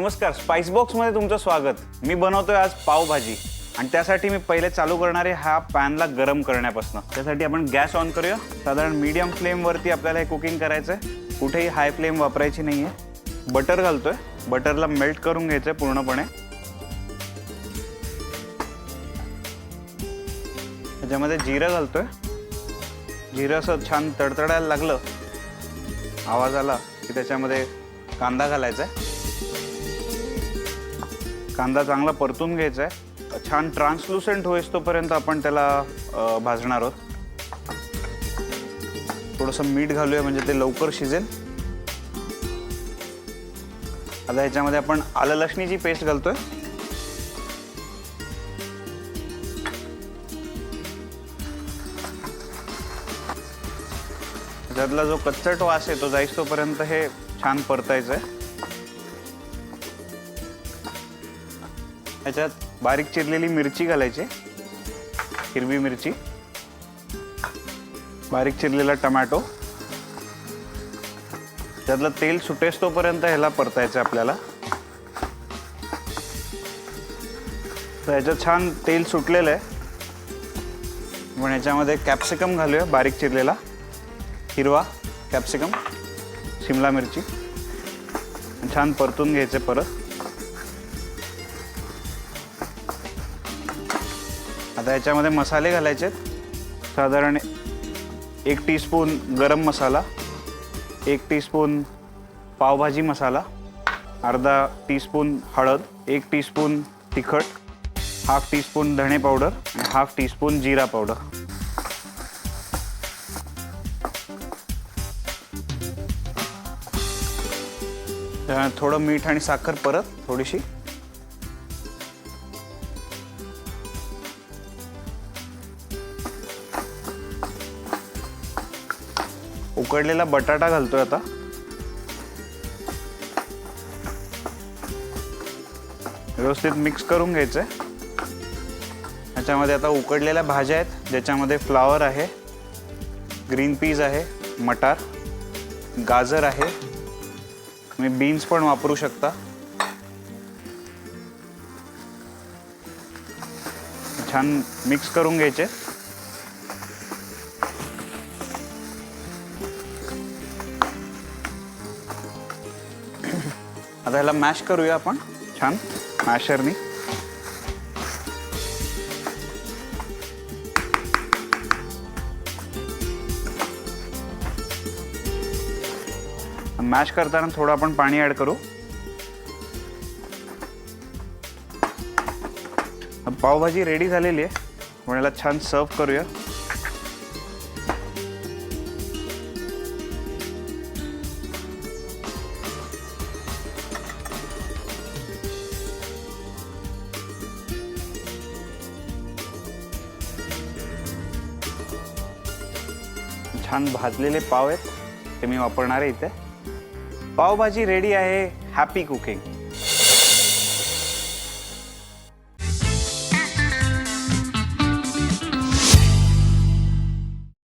नमस्कार स्पाइस बॉक्समध्ये तुमचं स्वागत. मी बनवतोय आज पावभाजी. आणि त्यासाठी मी पहिले चालू करणारे हा पॅनला गरम करण्यापासून. त्यासाठी आपण गॅस ऑन करूया. साधारण मीडियम फ्लेमवरती आपल्याला हे कुकिंग करायचं आहे कुठेही हाय फ्लेम वापरायची नाही आहे बटर घालतोय. बटरला मेल्ट करून घ्यायचं आहे पूर्णपणे. त्याच्यामध्ये जिरं घालतोय. जिरं असं छान तडतडायला लागलं. आवाज आला की त्याच्यामध्ये कांदा घालायचा आहे कांदा चांगला परतून घ्यायचा आहे. छान ट्रान्सलुसेंट होईस तोपर्यंत आपण त्याला भाजणार आहोत. थोडंसं मीठ घालूया म्हणजे ते लवकर शिजेल. आता ह्याच्यामध्ये आपण आलं लसणीची पेस्ट घालतोय. त्यातला जो कच्चट वास आहे तो जाईस तोपर्यंत हे छान परतायचं आहे ह्याच्यात बारीक चिरलेली मिरची घालायची. हिरवी मिरची. बारीक चिरलेला टमॅटो. त्यातलं तेल सुटेस तोपर्यंत ह्याला परतायचं आपल्याला. तर ह्याच्यात छान तेल सुटलेलं आहे. पण ह्याच्यामध्ये कॅप्सिकम घालूया बारीक चिरलेला. हिरवा कॅप्सिकम शिमला मिरची. छान परतून घ्यायचे परत. आता याच्यामध्ये मसाले घालायचे साधारण एक टीस्पून गरम मसाला एक टीस्पून पावभाजी मसाला अर्धा टीस्पून हळद एक टीस्पून तिखट हाफ टीस्पून धणे पावडर आणि हाफ टीस्पून जिरा पावडर थोडं मीठ आणि साखर परत थोडीशी. उकडलेला बटाटा घालतोय आता. व्यवस्थित मिक्स करून घ्यायचंय. ह्याच्यामध्ये आता उकडलेल्या भाज्या आहेत ज्याच्यामध्ये फ्लावर आहे ग्रीन पीज आहे मटार गाजर आहे. तुम्ही बीन्स पण वापरू शकता. छान मिक्स करून घ्यायचे. आता ह्याला मॅश करूया आपण. छान. मॅशरनी मॅश करताना थोडं आपण पाणी ऍड करू. पावभाजी रेडी झालेली आहे. आपण याला छान सर्व करूया. छान भाजलेले पाव आहेत ते मी वापरणार आहे इथे. पावभाजी रेडी आहे हॅपी कुकिंग